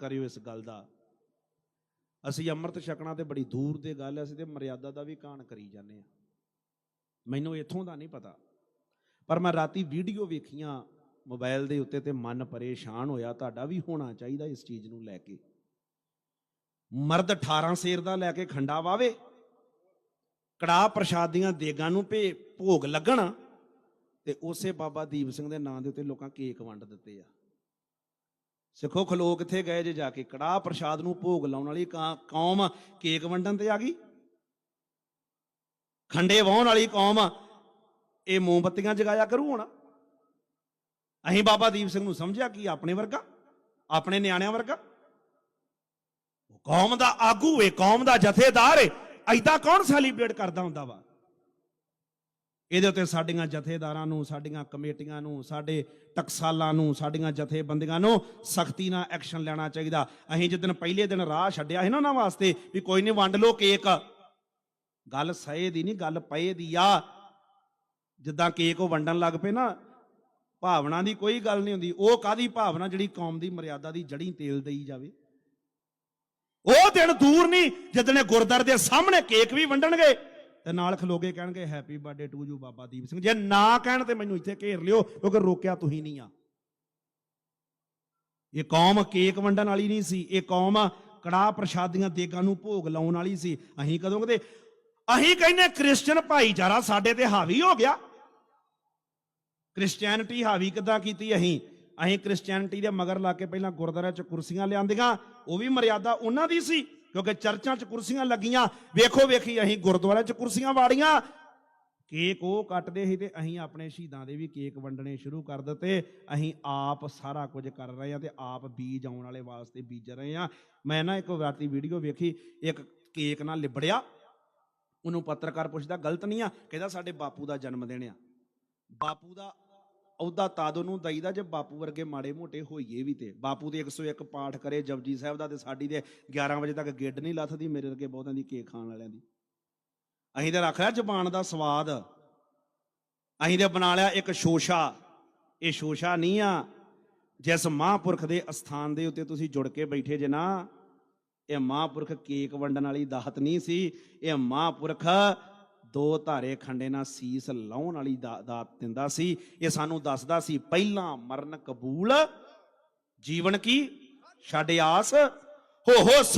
ਕਰਿਓ ਇਸ ਗੱਲ ਦਾ। ਅਸੀਂ ਅੰਮ੍ਰਿਤ ਛਕਣਾ ਤੇ ਬੜੀ ਦੂਰ ਦੇ ਗੱਲ ਹੈ, ਅਸੀਂ ਤੇ ਮਰਿਆਦਾ ਦਾ ਵੀ ਕਾਣ ਕਰੀ ਜਾਂਦੇ ਆ ਮੈਨੂੰ ਇੱਥੋਂ ਦਾ ਨਹੀਂ ਪਤਾ। ਪਰ ਮੈਂ ਰਾਤੀ ਵੀਡੀਓ ਵੇਖੀਆਂ, ਮੋਬਾਈਲ ਦੇ ਉੱਤੇ ਤੇ ਮਨ ਪਰੇਸ਼ਾਨ ਹੋਇਆ, ਤੁਹਾਡਾ ਵੀ ਹੋਣਾ ਚਾਹੀਦਾ ਇਸ ਚੀਜ਼ ਨੂੰ ਲੈ ਕੇ। ਮਰਦ 18 ਸੇਰ ਦਾ ਲੈ ਕੇ ਖੰਡਾ ਵਾਵੇ ਕੜਾ ਪ੍ਰਸ਼ਾਦ ਦੀਆਂ ਦੇਗਾਂ ਨੂੰ ਭੇ, ਭੋਗ ਲੱਗਣ ਤੇ ਉਸੇ ਬਾਬਾ ਦੀਪ ਸਿੰਘ ਦੇ ਨਾਂ ਦੇ ਉੱਤੇ ਲੋਕਾਂ ਕੇਕ ਵੰਡ ਦਿੱਤੇ ਆ। ਸਿੱਖੋ ਖਲੋ ਕਿੱਥੇ ਗਏ ਜੇ ਜਾ ਕੇ? ਕੜਾ ਪ੍ਰਸ਼ਾਦ ਨੂੰ ਭੋਗ ਲਾਉਣ ਵਾਲੀ ਕਾਂ- ਕੌਮ ਕੇਕ ਵੰਡਣ ਤੇ ਆ ਗਈ? ਖੰਡੇ ਵਾਹਣ ਵਾਲੀ ਕੌਮ ਇਹ ਮੋਮਬੱਤੀਆਂ ਜਗਾਇਆ ਕਰੂ ਹੁਣ? ਅਸੀਂ ਬਾਬਾ ਦੀਪ ਸਿੰਘ ਨੂੰ ਸਮਝਿਆ ਕਿ ਆਪਣੇ ਵਰਗਾ? ਆਪਣੇ ਨਿਆਣਿਆਂ ਵਰਗਾ? ਉਹ ਕੌਮ ਦਾ ਆਗੂ ਏ, ਕੌਮ ਦਾ ਜਥੇਦਾਰ ਏ। ਐਦਾਂ ਕੌਣ ਸੈਲੀਬ੍ਰੇਟ ਕਰਦਾ ਹੁੰਦਾ ਵਾ? ਇਹਦੇ ਉੱਤੇ ਸਾਡੀਆਂ ਜਥੇਦਾਰਾਂ ਨੂੰ, ਸਾਡੀਆਂ ਕਮੇਟੀਆਂ ਨੂੰ, ਸਾਡੇ ਟਕਸਾਲਾਂ ਨੂੰ, ਸਾਡੀਆਂ ਜਥੇਬੰਦੀਆਂ ਨੂੰ ਸਖਤੀ ਨਾਲ ਐਕਸ਼ਨ ਲੈਣਾ ਚਾਹੀਦਾ। ਅਸੀਂ ਜਿੱਦਣ ਪਹਿਲੇ ਦਿਨ ਰਾਹ ਛੱਡਿਆ ਸੀ ਨਾ ਉਹਨਾਂ ਵਾਸਤੇ ਵੀ ਕੋਈ ਨਹੀਂ ਵੰਡ ਲਓ ਕੇਕ। ਗੱਲ ਸਹੇ ਦੀ ਨਹੀਂ, ਗੱਲ ਪਏ ਦੀ ਆ। ਜਿੱਦਾਂ ਕੇਕ ਉਹ ਵੰਡਣ ਲੱਗ ਪਏ ਨਾ, ਭਾਵਨਾ ਦੀ ਕੋਈ ਗੱਲ ਨਹੀਂ ਹੁੰਦੀ। ਉਹ ਕਾਦੀ ਭਾਵਨਾ? ਜਿਹੜੀ ਕੌਮ ਦੀ ਮਰਿਆਦਾ ਦੀ ਜੜੀ ਤੇਲ ਦੇਈ ਜਾਵੇ। ਉਹ ਦਿਨ ਦੂਰ ਨਹੀਂ ਜਿੱਦਣ ਗੁਰਦਰ ਦੇ ਸਾਹਮਣੇ ਕੇਕ ਵੀ ਵੰਡਣਗੇ। ਤੇ ਨਾਲ ਖਲੋਗੇ ਕਹਿਣਗੇ happy birthday to you Baba Deep Singh. ਜੇ ਨਾ ਕਹਿਣ ਤੇ ਮੈਨੂੰ ਇੱਥੇ ਘੇਰ ਲਿਓ, ਕਿਉਂਕਿ ਰੋਕਿਆ ਤੁਸੀਂ ਨਹੀਂ ਆ। ਇਹ ਕੌਮ ਕੇਕ ਵੰਡਣ ਵਾਲੀ ਨਹੀਂ ਸੀ, ਇਹ ਕੌਮ ਕੜਾ ਪ੍ਰਸ਼ਾਦੀਆਂ ਦੇਗਾਂ ਨੂੰ ਭੋਗ ਲਾਉਣ ਵਾਲੀ ਸੀ। ਅਸੀਂ ਕਦੋਂ ਕਦੇ ਅਸੀਂ ਕਹਿੰਦੇ ਕ੍ਰਿਸਚੀਅਨ ਭਾਈਚਾਰਾ ਸਾਡੇ ਤੇ ਹਾਵੀ ਹੋ ਗਿਆ। ਕ੍ਰਿਸਚੀਅਨਿਟੀ ਹਾਵੀ ਕਿੱਦਾਂ ਕੀਤੀ ਅਸੀਂ? ਅਸੀਂ ਕ੍ਰਿਸਚੀਅਨਿਟੀ ਦੇ ਮਗਰ ਲਾ ਕੇ ਪਹਿਲਾਂ ਗੁਰਦੁਆਰਿਆਂ 'ਚ ਕੁਰਸੀਆਂ ਲਿਆਂਦੀਆਂ, ਉਹ ਵੀ ਮਰਿਆਦਾ ਉਹਨਾਂ ਦੀ ਸੀ। ਕਿਉਂਕਿ ਚਰਚਾਂ 'ਚ ਕੁਰਸੀਆਂ ਲੱਗੀਆਂ। ਵੇਖੋ, ਵੇਖੀ, ਅਸੀਂ ਗੁਰਦੁਆਰਿਆਂ 'ਚ ਕੁਰਸੀਆਂ ਵਾੜੀਆਂ। ਕੇਕ ਉਹ ਕੱਟਦੇ ਸੀ ਤੇ ਅਸੀਂ ਆਪਣੇ ਸ਼ਹੀਦਾਂ ਦੇ ਵੀ ਕੇਕ ਵੰਡਣੇ ਸ਼ੁਰੂ ਕਰ ਦਿੱਤੇ। ਅਸੀਂ ਆਪ ਸਾਰਾ ਕੁਝ ਕਰ ਰਹੇ ਹਾਂ ਤੇ ਆਪ ਬੀਜ ਆਉਣ ਵਾਲੇ ਵਾਸਤੇ ਬੀਜ ਰਹੇ ਹਾਂ। ਮੈਂ ਨਾ ਇੱਕ ਰਾਤੀ ਵੀਡੀਓ ਵੇਖੀ, ਇੱਕ ਕੇਕ ਨਾਲ ਲਿਬੜਿਆ। ਉਹਨੂੰ ਪੱਤਰਕਾਰ ਪੁੱਛਦਾ, ਗਲਤ ਨਹੀਂ ਆ? ਕਹਿੰਦਾ, ਸਾਡੇ ਬਾਪੂ ਦਾ ਜਨਮ ਦਿਨ ਆ। ਬਾਪੂ ਦਾ ਉਹਦਾ ਤਦ ਉਹਨੂੰ ਦਈਦਾ ਜੇ ਬਾਪੂ ਵਰਗੇ ਮਾੜੇ ਮੋਟੇ ਹੋਈਏ ਵੀ ਤੇ। ਬਾਪੂ ਦੇ 101 ਪਾਠ ਕਰੇ, ਜਪਜੀ ਸਾਹਿਬ ਦਾ ਤੇ ਸਾਡੀ ਦੇ 11 ਵਜੇ ਤੱਕ ਗਿੱਡ ਨਹੀਂ ਲੱਥਦੀ ਮੇਰੇ ਵਰਗੇ ਬਹੁਤਾਂ ਦੀ ਕੇਕ ਖਾਣ ਵਾਲਿਆਂ ਦੀ। ਅਸੀਂ ਤੇ ਰੱਖ ਲਿਆ ਜ਼ਬਾਨ ਦਾ ਸਵਾਦ। ਅਸੀਂ ਤੇ ਬਣਾ ਲਿਆ ਇੱਕ ਸ਼ੋਸ਼ਾ। ਇਹ ਸ਼ੋਸ਼ਾ ਨਹੀਂ ਆ, ਜਿਸ ਮਹਾਂਪੁਰਖ ਦੇ ਅਸਥਾਨ ਦੇ ਉੱਤੇ ਤੁਸੀਂ ਜੁੜ ਕੇ ਬੈਠੇ ਜੇ ਨਾ, ਇਹ ਮਹਾਂਪੁਰਖ ਕੇਕ ਵੰਡਣ ਵਾਲੀ ਦਾਹਤ ਨਹੀਂ ਸੀ। ਇਹ ਮਹਾਂਪੁਰਖ ਦੋ ਧਾਰੇ ਖੰਡੇ ਨਾਲ ਸੀਸ ਲਾਉਣ ਵਾਲੀ ਦਾ- ਦਾਤ ਦਿੰਦਾ ਸੀ। ਇਹ ਸਾਨੂੰ ਦੱਸਦਾ ਸੀ, ਪਹਿਲਾਂ ਮਰਨ ਕਬੂਲ, ਜੀਵਨ ਕੀ? ਛੱਡ ਆਸ ਹੋ ਹੋ ਸਭ